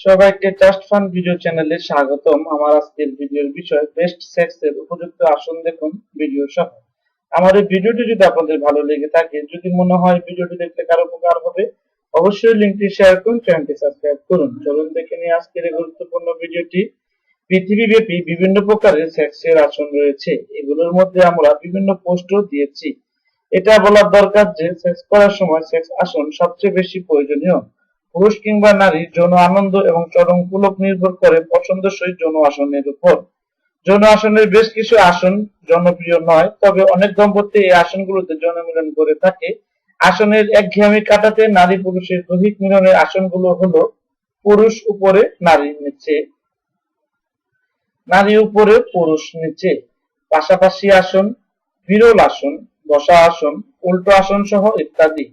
সবাইকে just fun video চ্যানেলে স্বাগতম। আমার আজকের ভিডিওর বিষয় বেস্ট সেক্স এর উপযুক্ত আসন দেখুন ভিডিও সহ। আমার এই ভিডিওটি যদি আপনাদের ভালো লেগে থাকে, যদি মনে হয় ভিডিওটি দেখতে কারও উপকার হবে, অবশ্যই লিঙ্কটি শেয়ার করুন, চ্যানেলটি সাবস্ক্রাইব করুন। চলুন দেখে নিয়ে আজকের এই গুরুত্বপূর্ণ ভিডিওটি। পৃথিবীব্যাপী বিভিন্ন প্রকারের সেক্সের আসন রয়েছে। এগুলোর মধ্যে আমরা বিভিন্ন পোস্টও দিয়েছি। এটা বলার দরকার যে সেক্স করার সময় সেক্স আসন সবচেয়ে বেশি প্রয়োজনীয়। পুরুষ কিংবা নারী যৌন আনন্দ এবং চরম পুলক নির্ভর করে পছন্দসই যৌন আসনের উপর। যৌন আসনের বেশ কিছু আসন জনপ্রিয় নয়, তবে অনেক দম্পতি এই আসনগুলোতে যৌন মিলন করে থাকে। আসনের একঘেয়েমি কাটাতে নারী পুরুষের দৈহিক মিলনের আসনগুলো হলো পুরুষ উপরে, নারী নিচে। নারী উপরে, পুরুষ নিচে। পাশাপাশি আসন, বিরল আসন, বসা আসন, উল্টো আসন সহ ইত্যাদি।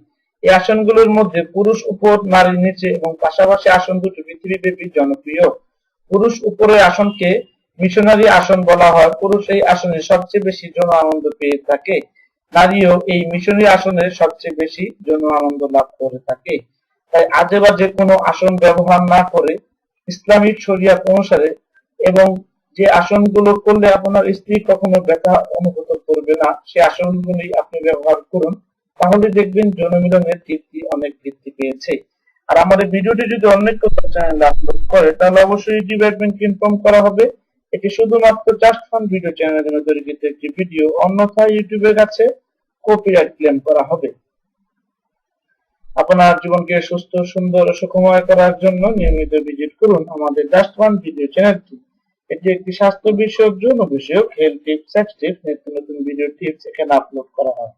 এই আসনগুলোর মধ্যে পুরুষ উপর নারীর নিচে এবং পাশাপাশি আসন দুটি পৃথিবীব্যাপী জনপ্রিয়। পুরুষ উপরের আসনকে মিশনারি আসন বলা হয়। পুরুষ এই আসনে সবচেয়ে বেশি যৌন আনন্দ পেয়ে থাকে। নারীও এই মিশনারি আসনে সবচেয়ে বেশি যৌন আনন্দ লাভ করে থাকে। তাই আজে বাজে কোনো আসন ব্যবহার না করে ইসলামিক শরিয়াত অনুসারে এবং যে আসনগুলো করলে আপনার স্ত্রী কখনো ব্যথা অনুভূত করবে না, সে আসনগুলি আপনি ব্যবহার করুন। তাহলে দেখবেন যৌন মিলনের তৃপ্তি অনেক বৃদ্ধি পেয়েছে। আর এই ভিডিওটি যদি অনেক কোনো চ্যানেলে আপলোড করে, তাহলে অবশ্যই ইউটিউব অ্যাডমিনকে ইনফর্ম করা হবে। এটি শুধুমাত্র জাস্ট ফান ভিডিও চ্যানেলের জন্য তৈরিকৃত একটি ভিডিও অন্যথায় ইউটিউবের কাছে কপিরাইট ক্লেম করা হবে। আপনার জীবনকে সুস্থ, সুন্দর ও সুখময় করার জন্য নিয়মিত ভিজিট করুন আমাদের জাস্ট ওয়ান ভিডিও চ্যানেলটি এটি একটি স্বাস্থ্য বিষয়ক, যৌন বিষয়ক হেলথ টিপস সেক্স টিপস নিত্য নতুন ভিডিও টিপস এখানে আপলোড করা হয়।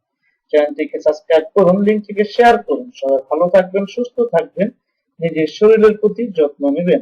চ্যানেলটিকে সাবস্ক্রাইব করুন লিঙ্কটিকে শেয়ার করুন। সবাই ভালো থাকবেন, সুস্থ থাকবেন। নিজের শরীরের প্রতি যত্ন নেবেন।